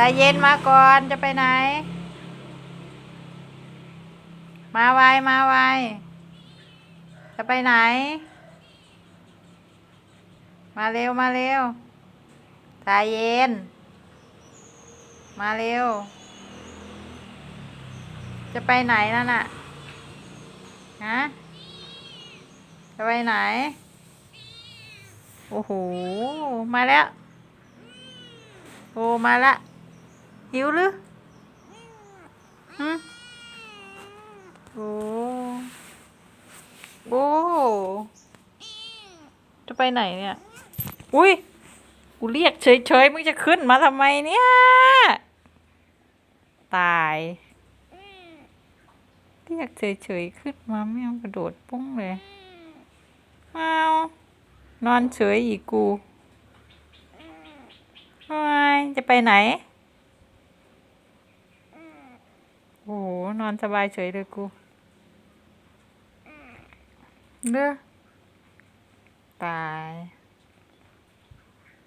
ใจเย็นมาก่อนจะไปไหน มาไวมาไวจะไปไหน มาเร็วมาเร็วใจเย็น มาเร็ว จะไปไหนนั่นน่ะฮะจะไปไหน โอ้โห มาแล้ว โอ้มาละ หิวหรือหึโอ้โอ้จะไปไหนเนี่ย อุ้ย กูเรียกเฉยๆ มึงจะขึ้นมาทำไมเนี่ย ตาย เรียกเฉยๆ ขึ้นมาไม่เอากระโดดปุ้งเลยเอานอนเฉยอีกกูทำไมจะไปไหน โอ้โห นอนสบายเฉยเลยกูเด้อตาย